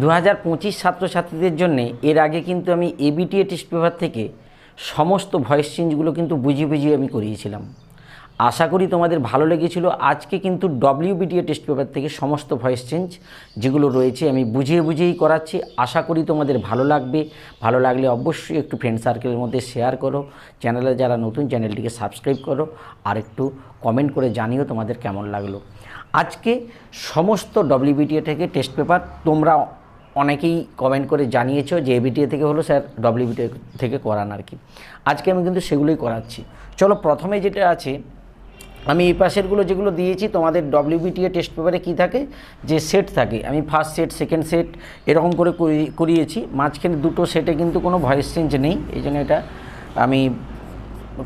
দু হাজার পঁচিশ ছাত্রছাত্রীদের জন্য এর আগে কিন্তু আমি এবিটিএ টেস্ট পেপার থেকে সমস্ত ভয়েস চেঞ্জগুলো কিন্তু বুঝিয়ে বুঝিয়ে আমি করিয়েছিলাম। আশা করি তোমাদের ভালো লেগেছিল। আজকে কিন্তু ডব্লিউবিটিএ টেস্ট পেপার থেকে সমস্ত ভয়েস চেঞ্জ যেগুলো রয়েছে আমি বুঝিয়ে বুঝিয়েই করাচ্ছি। আশা করি তোমাদের ভালো লাগবে। ভালো লাগলে অবশ্যই একটু ফ্রেন্ড সার্কেলের মধ্যে শেয়ার করো। চ্যানেলে যারা নতুন চ্যানেলটিকে সাবস্ক্রাইব করো। আর একটু কমেন্ট করে জানিও তোমাদের কেমন লাগল। আজকে সমস্ত ডব্লিউবিটিএ থেকে টেস্ট পেপার তোমরা অনেকেই কমেন্ট করে জানিয়েছো যে এবিটিএ থেকে হলো স্যার ডব্লিউবিটিএ থেকে করান আর কি। আজকে আমি কিন্তু সেগুলোই করাচ্ছি। চলো প্রথমে যেটা আছে, আমি এই পাশেরগুলো যেগুলো দিয়েছি, তোমাদের ডব্লিউবিটিএ টেস্ট পেপারে কী থাকে? যে সেট থাকে। আমি ফার্স্ট সেট সেকেন্ড সেট এরকম করে করিয়েছি। মাঝখানে দুটো সেটে কিন্তু কোনো ভয়েস চেঞ্জ নেই। এই জন্য এটা আমি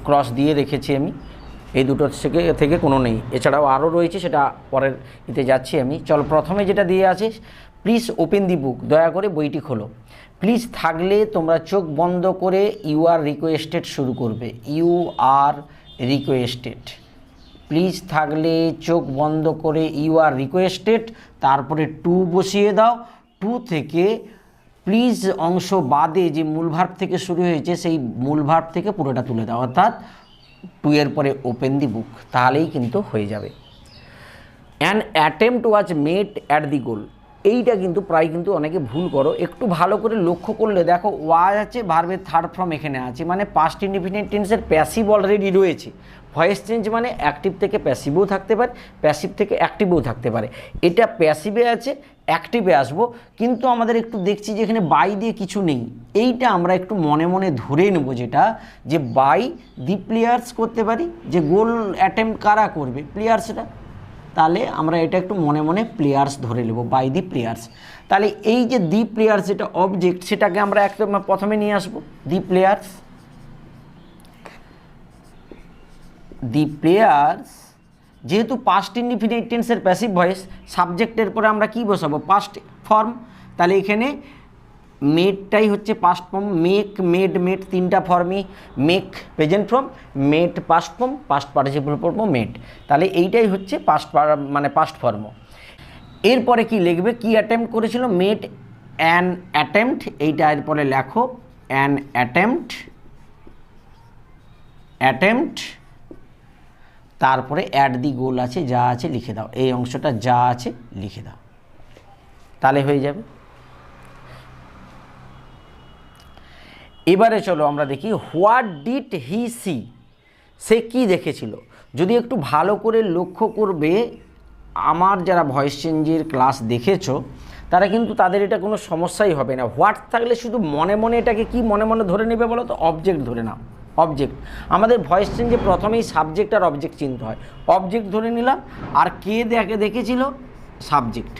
ক্রস দিয়ে রেখেছি আমি। এই দুটো থেকে থেকে কোনো নেই। এছাড়াও আরও রয়েছে, সেটা পরের ইতে যাচ্ছি আমি। চল প্রথমে যেটা দিয়ে আছে প্লিজ ওপেন দি বুক, দয়া করে বইটি খোলো। প্লিজ থাকলে তোমরা চোখ বন্ধ করে ইউ আর রিকোয়েস্টেড শুরু করবে। You are requested. প্লিজ থাকলে চোখ বন্ধ করে ইউ আর রিকোয়েস্টেড, তারপরে টু বসিয়ে দাও। টু থেকে প্লিজ অংশ বাদে যে মূল থেকে শুরু হয়েছে, সেই মূল থেকে পুরোটা তুলে দাও, অর্থাৎ টু এর পরে ওপেন দি বুক, তাহলেই কিন্তু হয়ে যাবে। An attempt was made at the goal এইটা কিন্তু প্রায় কিন্তু অনেকে ভুল করো। একটু ভালো করে লক্ষ্য করলে দেখো, ওয়াজ আছে ভার্বের থার্ড ফর্ম এখানে আছে মানে পাস্ট ইন্ডিপেন্ডেন্ট টেন্সের প্যাসিভ অলরেডি রয়েছে। ভয়েস চেঞ্জ মানে অ্যাক্টিভ থেকে প্যাসিভও থাকতে পারে প্যাসিভ থেকে অ্যাক্টিভও থাকতে পারে। এটা প্যাসিভে আছে অ্যাক্টিভে আসব। কিন্তু আমাদের একটু দেখছি যে এখানে বাই দিয়ে কিছু নেই। এইটা আমরা একটু মনে মনে ধরে নেব যেটা, যে বাই দি প্লেয়ার্স করতে পারি, যে গোল অ্যাটেম্প কারা করবে? প্লেয়ার্সরা তাহলে আমরা এটা একটু মনে মনে প্লেয়ার্স ধরে নেব বাই দি প্লেয়ার্স তাহলে এই যে দি প্লেয়ার্স যেটা অবজেক্ট সেটাকে আমরা একদম প্রথমে নিয়ে আসব দি প্লেয়ার্স দি প্লেয়ার্স যেহেতু পাস্ট ইন্ডিফিনিট টেন্সের প্যাসিভ ভয়েস সাবজেক্টের পরে আমরা কি বসাবো? পাস্ট ফর্ম তাহলে এখানে মেডটাই হচ্ছে past form make made made তিনটা ফর্মই make present form made past form past participle form made তাহলে এইটাই হচ্ছে পাস্ট মানে পাস্ট ফর্ম এরপরে কি লিখবে? কি অ্যাটেম্প্ট করেছিল? মেড অ্যান অ্যাটেম্প্ট এইটা এরপরে লেখো। অ্যান অ্যাটেম্প্ট অ্যাটেম্প্ট তারপরে অ্যাড দি গোল আছে, যা আছে লিখে দাও। এই অংশটা যা আছে লিখে দাও। তাহলে হয়ে যাবে। এবারে চলো আমরা দেখি হোয়াট ডিড হি সি? সে কি দেখেছিল? যদি একটু ভালো করে লক্ষ্য করবে, আমার যারা ভয়েস চেঞ্জের ক্লাস দেখেছ, তারা কিন্তু তাদের এটা কোনো সমস্যাই হবে না। হোয়াট থাকলে শুধু মনে মনে এটাকে কি মনে মনে ধরে নেবে বলো তো? অবজেক্ট ধরে নাও। অবজেক্ট। আমাদের ভয়েস চেঞ্জে প্রথমেই সাবজেক্ট আর অবজেক্ট চিনতে হয়। অবজেক্ট ধরে নিলাম, আর কে দেখে দেখেছিল? সাবজেক্ট।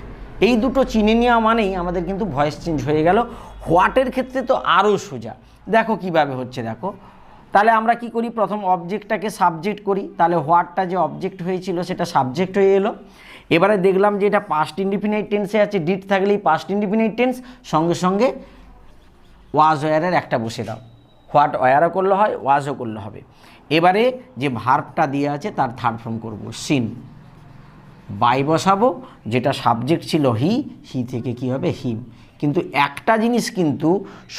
এই দুটো চিনে নেওয়া মানেই আমাদের কিন্তু ভয়েস চেঞ্জ হয়ে গেল। হোয়াটের ক্ষেত্রে তো আরও সোজা। দেখো কীভাবে হচ্ছে, দেখো। তাহলে আমরা কি করি? প্রথম অবজেক্টটাকে সাবজেক্ট করি। তাহলে হোয়াটটা যে অবজেক্ট হয়েছিল, সেটা সাবজেক্ট হয়ে এলো। এবারে দেখলাম যে এটা পাস্ট ইন্ডিফিনাইট টেন্সে আছে। ডিট থাকলেই পাস্ট ইন্ডিফিনাইট টেন্স সঙ্গে সঙ্গে ওয়াজ ওয়ারের একটা বসে দাও। হোয়াট ওয়ারও করলে হয় ওয়াজও করলে হবে। এবারে যে ভার্বটা দিয়ে আছে, তার থার্ড ফর্ম করব। সিন বাই বসাবো। যেটা সাবজেক্ট ছিল হি হি থেকে কি হবে? হিম কিন্তু একটা জিনিস কিন্তু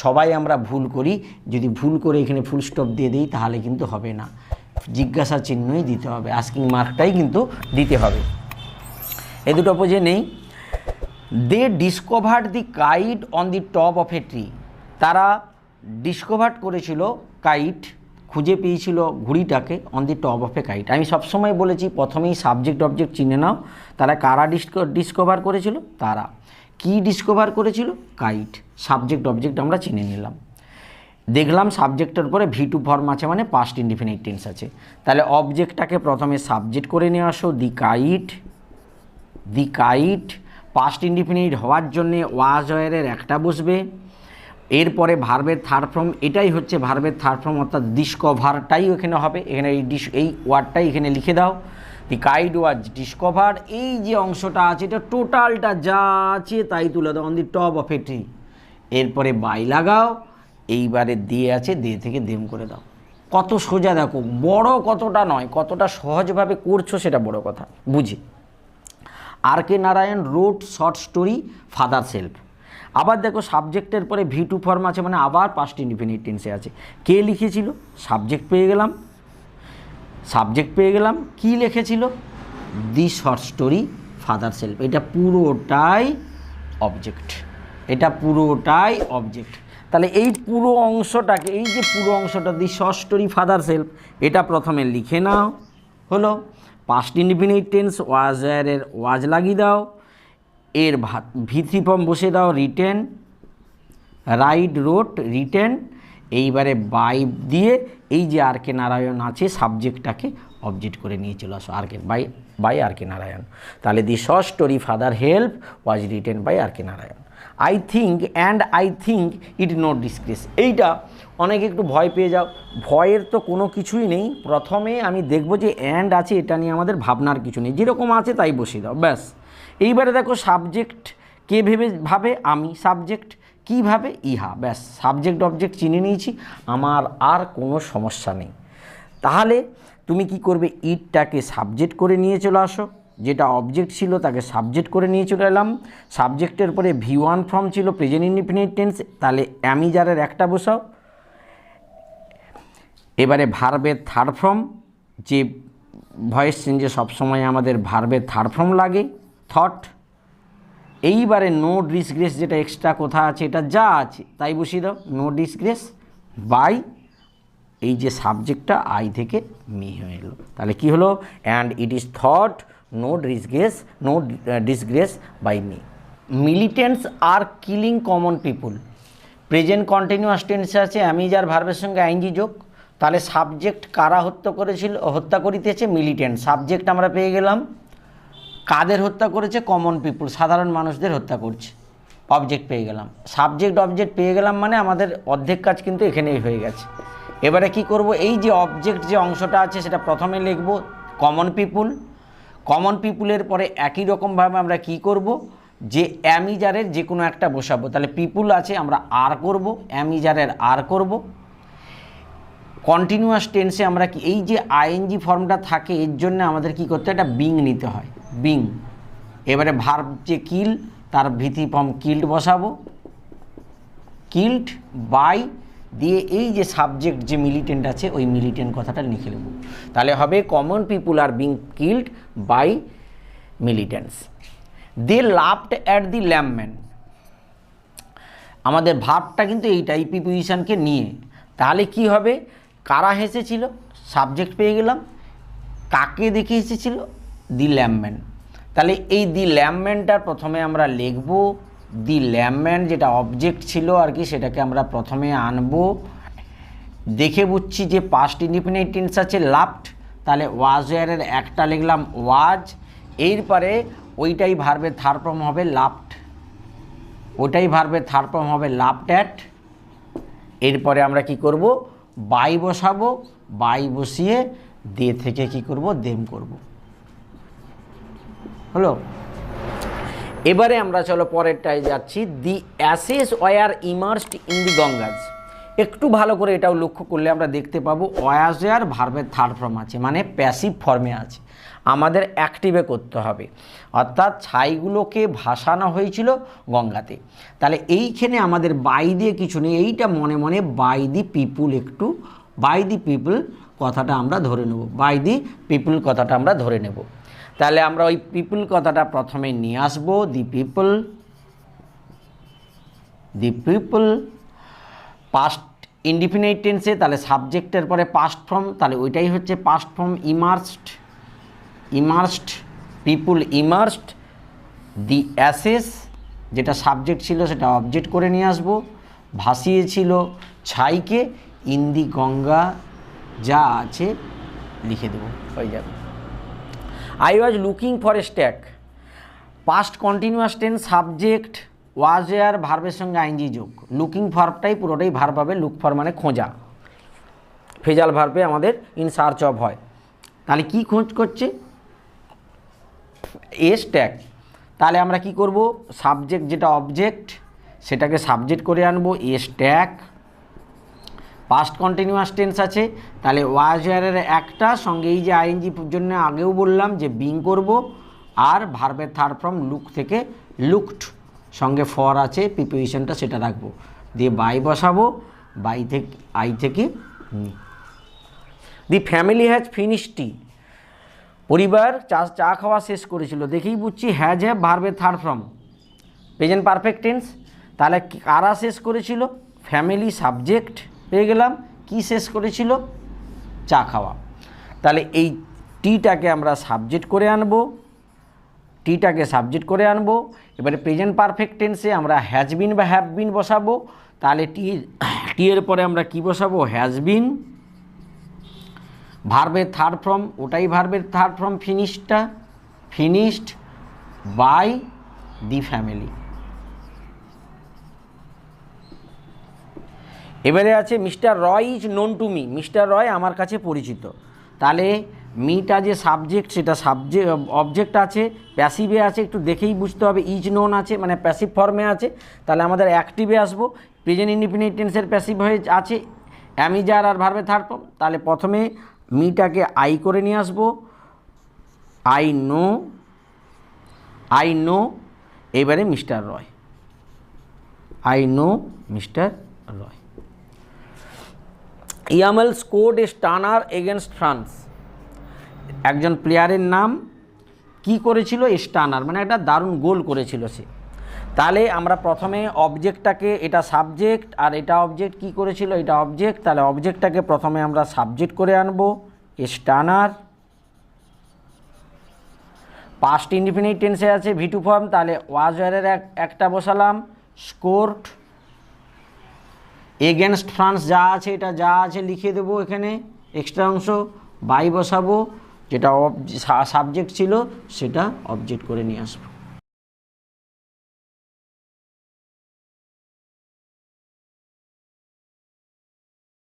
সবাই আমরা ভুল করি, যদি ভুল করে এখানে ফুল স্টপ দিয়ে দিই, তাহলে কিন্তু হবে না। জিজ্ঞাসা চিহ্নই দিতে হবে আস্কিং মার্কটাই কিন্তু দিতে হবে। এ দুটো বোঝে নেই। They discovered the kite on the top of a tree তারা ডিসকভার্ড করেছিল কাইট খুঁজে পেয়েছিল ঘুড়িটাকে on the top of a kite আমি সবসময় বলেছি, প্রথমেই সাবজেক্ট অবজেক্ট চিনে নাও, তারা কারা ডিসকভার করেছিল? তারা। কি ডিসকভার করেছিল? কাইট সাবজেক্ট অবজেক্ট আমরা চিনে নিলাম। দেখলাম সাবজেক্টের পরে ভি টু ফর্ম আছে মানে পাস্ট ইন্ডিফিনিট টেন্স আছে। তাহলে অবজেক্টটাকে প্রথমে সাবজেক্ট করে নিয়ে আসো the kite the kite past indefinite হওয়ার জন্যে ওয়াজ ওয়ারের একটা বসবে। এরপরে ভার্বের থার্ড ফর্ম এটাই হচ্ছে ভার্বের থার্ড ফর্ম অর্থাৎ ডিসকভারটাই এখানে হবে। এখানে এই ডিস এই ওয়ার্ডটাই এখানে লিখে দাও। দি কাইড ওয়াজ ডিসকভার এই যে অংশটা আছে, এটা টোটালটা যা আছে তাই তুলে দাও on the top of a tree এরপরে বাই লাগাও, এইবারে দিয়ে আছে দিয়ে থেকে দেম করে দাও। কত সোজা দেখো, বড় কতটা নয়, কতটা সহজভাবে করছ সেটা বড় কথা, বুঝি। R K Narayan wrote short story father self আবার দেখো সাবজেক্টের পরে ভি টু ফর্ম আছে মানে আবার পাস্ট ইনডিফিনিট টেন্সে আছে। কে লিখেছিল? সাবজেক্ট পেয়ে গেলাম। সাবজেক্ট পেয়ে গেলাম, কি লিখেছিল? The short story father self এটা পুরোটাই অবজেক্ট, এটা পুরোটাই অবজেক্ট। তাহলে এই পুরো অংশটাকে, এই যে পুরো অংশটা, the short story father self এটা প্রথমে লিখে নাও, হলো। পাস্ট ইনডিফিনিট টেন্স ওয়াজারের ওয়াজ লাগিয়ে দাও। এর ভিত্তি ফর্ম বসে দাও রিটেন রাইট রোড রিটেন এইবারে বাই দিয়ে এই যে আর কে নারায়ণ আছে সাবজেক্টটাকে অবজেক্ট করে নিয়ে চলে আসো, R K by by R K Narayan. তাহলে the short story father help was written by R K Narayan. I think and I think it not disgrace এইটা অনেকে একটু ভয় পেয়ে যাও। ভয়ের তো কোনো কিছুই নেই। প্রথমে আমি দেখব যে অ্যান্ড আছে, এটা নিয়ে আমাদের ভাবনার কিছু নেই। যেরকম আছে তাই বসিয়ে দাও, ব্যাস। এইবারে দেখো সাবজেক্ট কে ভেবে, ভাবে? আমি। সাবজেক্ট কীভাবে? ইহা। ব্যাস সাবজেক্ট অবজেক্ট চিনে নিয়েছি। আমার আর কোনো সমস্যা নেই। তাহলে তুমি কি করবে? ইটটাকে সাবজেক্ট করে নিয়ে চলে আসো। যেটা অবজেক্ট ছিল তাকে সাবজেক্ট করে নিয়ে চলে এলাম। সাবজেক্টের পরে ভি ওয়ান ফর্ম ছিল প্রেজেন্ট ইনডিফিনিট টেন্স তাহলে অ্যামিজারের একটা বসাও। এবারে ভার্বের থার্ড ফর্ম যে ভয়েস চেঞ্জে সবসময় আমাদের ভার্বের থার্ড ফর্ম লাগে। থট এইবারে নো ডিসগ্রেস যেটা এক্সট্রা কোথা আছে, এটা যা আছে, তাই বসিয়ে দাও নো ডিসগ্রেস বাই এই যে সাবজেক্টটা আই থেকে মি হয়ে এলো তাহলে কি হলো? And it is thought no disgrace no disgrace by me militants are killing common people present continuous টেন্সে আছে আমি অ্যামিজার ভার্বের সঙ্গে আইনজি যোগ। তাহলে সাবজেক্ট কারা হত্যা করেছিল, হত্যা করিতেছে মিলিটেন্ট সাবজেক্ট আমরা পেয়ে গেলাম। কাদের হত্যা করেছে? কমন পিপুল সাধারণ মানুষদের হত্যা করছে। অবজেক্ট পেয়ে গেলাম। সাবজেক্ট অবজেক্ট পেয়ে গেলাম মানে আমাদের অর্ধেক কাজ কিন্তু এখানেই হয়ে গেছে। এবারে কি করব? এই যে অবজেক্ট যে অংশটা আছে, সেটা প্রথমে লিখব কমন পিপুল কমন পিপুলের পরে একই রকমভাবে আমরা কি করব? যে অ্যামিজারের যে কোনো একটা বসাবো। তাহলে পিপুল আছে, আমরা আর করব, অ্যামিজারের আর করব। কন্টিনিউয়াস টেন্সে আমরা কি এই যে আইএনজি ফর্মটা থাকে, এর জন্য আমাদের কি করতে একটা বিং নিতে হয়। বিং। এবারে ভার্ব যে কিল তার ভিত্তি ফর্ম কিল্ড বসাবো। কিল্ড বাই দিয়ে এই যে সাবজেক্ট যে মিলিটেন্ট আছে, ওই মিলিটেন্ট কথাটা লিখে নেব। তাহলে হবে common people are being killed by militants they loved at the lampman আমাদের ভাবটা কিন্তু এই এইটাই প্রিপোজিশনকে নিয়ে। তাহলে কি হবে? কারা হেসেছিল? সাবজেক্ট পেয়ে গেলাম। কাকে দেখে এসেছিল দি ল্যাম্পম্যান তাহলে এই দি ল্যাম্পম্যানটার প্রথমে আমরা লিখব, দি ল্যাম্পম্যান যেটা অবজেক্ট ছিল আর কি, সেটাকে আমরা প্রথমে আনব। দেখে বুঝছি যে পাস্ট ইন্ডিপেন্ডেন্ট টেন্স আছে লাফট তাহলে ওয়াজ ওয়ারের একটা লিখলাম ওয়াজ এরপরে ওইটাই ভার্বের থার্ড ফর্ম হবে লাফট ওটাই ভার্বের থার্ড ফর্ম হবে লাফট অ্যাট এরপরে আমরা কি করব, বাই বসাবো, বাই বসিয়ে দে থেকে কি করব, দেম করব। হলো এবারে আমরা চলো পরেরটায় যাচ্ছি। The ashes were immersed in the Ganges একটু ভালো করে এটাও লক্ষ্য করলে আমরা দেখতে পাবো ওয়ার ভার্বের থার্ড ফর্ম আছে মানে প্যাসিভ ফর্মে আছে। আমাদের অ্যাক্টিভে করতে হবে। অর্থাৎ ছাইগুলোকে ভাসানো হয়েছিল গঙ্গাতে। তাহলে এইখানে আমাদের বাই দিয়ে কিছু নেই, এইটা মনে মনে বাই দি পিপুল একটু বাই দি পিপুল কথাটা আমরা ধরে নেব। বাই দি পিপুল কথাটা আমরা ধরে নেব। তাহলে আমরা ওই পিপুল কথাটা প্রথমে নিয়ে আসব। The people the people past indefinite টেন্সে তাহলে সাবজেক্টের পরে পাস্ট ফর্ম তাহলে ওইটাই হচ্ছে past form immersed immersed people immersed the ashes যেটা সাবজেক্ট ছিল সেটা অবজেক্ট করে নিয়ে আসব। ভাসিয়েছিল ছাইকে ইন দি গঙ্গা যা আছে লিখে দেবো। হয়ে যাবে I was looking for a stack past continuous tense subject was were ভার্বের সঙ্গে আইনজি যোগ। লুকিং ভার্বটাই পুরোটাই ভার্ব হবে লুক ফর মানে খোঁজা। ফেজাল ভার্বে আমাদের ইন সার্চ অফ হয়। তাহলে কি খোঁজ করছে? এ স্ট্যাক তাহলে আমরা কি করব? সাবজেক্ট যেটা অবজেক্ট সেটাকে সাবজেক্ট করে আনব। A stack past continuous tense আছে, তাহলে ওয়াজ ওয়ারের একটা, সঙ্গে এই যে আইএনজি জন্য আগেও বললাম যে বিং করব, আর ভার্বের থার্ড ফর্ম লুক থেকে লুকড সঙ্গে ফর আছে প্রিপোজিশনটা সেটা রাখব। দিয়ে বাই বসাবো বাই থেকে আই থেকে দি ফ্যামিলি হ্যাজ ফিনিশ পরিবার চা চা খাওয়া শেষ করেছিল। দেখেই বুঝছি হ্যাজ হ্যাভ ভার্বের third form present perfect tense তাহলে কারা শেষ করেছিল? ফ্যামিলি সাবজেক্ট পেয়ে গেলাম। কি শেষ করেছিল? চা খাওয়া। তাহলে এই টিটাকে আমরা সাবজেক্ট করে আনব। টিটাকে সাবজেক্ট করে আনব। এবারে প্রেজেন্ট পারফেক্ট টেন্সে আমরা হ্যাজ বিন বা হ্যাভ বিন বসাবো। তাহলে টি টি এর পরে আমরা কি বসাবো? হ্যাজ বিন ভার্বের থার্ড ফর্ম ওটাই ভার্বের থার্ড ফর্ম ফিনিশডটা ফিনিশড বাই দি ফ্যামিলি এবারে আছে Mister Roy is known to me. Mister Roy আমার কাছে পরিচিত। তাহলে মিটা যে সাবজেক্ট, সেটা সাবজেক্ট অবজেক্ট আছে প্যাসিভে আছে, একটু দেখেই বুঝতে হবে। ইজ নোন আছে মানে প্যাসিভ ফর্মে আছে। তাহলে আমাদের অ্যাক্টিভে আসব। প্রেজেন্ট ইন্ডিপেন্ডেন্ট টেন্সের প্যাসিভ হয়ে আছে। অ্যামিজার আর ভার্বে থার্ড ফর্ম তাহলে প্রথমে মিটাকে আই করে নিয়ে আসব। আই নো আই নো এবারে Mister Roy. I know Mister Roy. Yamal scored a stunner against France. একজন প্লেয়ারের নাম কি করেছিল? স্টানার মানে একটা দারুণ গোল করেছিল সে। তাহলে আমরা প্রথমে অবজেক্টটাকে, এটা সাবজেক্ট আর এটা অবজেক্ট কি করেছিল? এটা অবজেক্ট। তাহলে অবজেক্টটাকে প্রথমে আমরা সাবজেক্ট করে আনব। স্টানার। পাস্ট ইন্ডিফিনিট টেন্সে আছে ভিটু ফর্ম তাহলে এক, একটা বসালাম। স্কোর্ট এগেনস্ট ফ্রান্স যা আছে, এটা যা আছে লিখে দেবো এখানে এক্সট্রা অংশ, বাই বসাবো, যেটা সাবজেক্ট ছিল, সেটা অবজেক্ট করে নিয়ে আসব।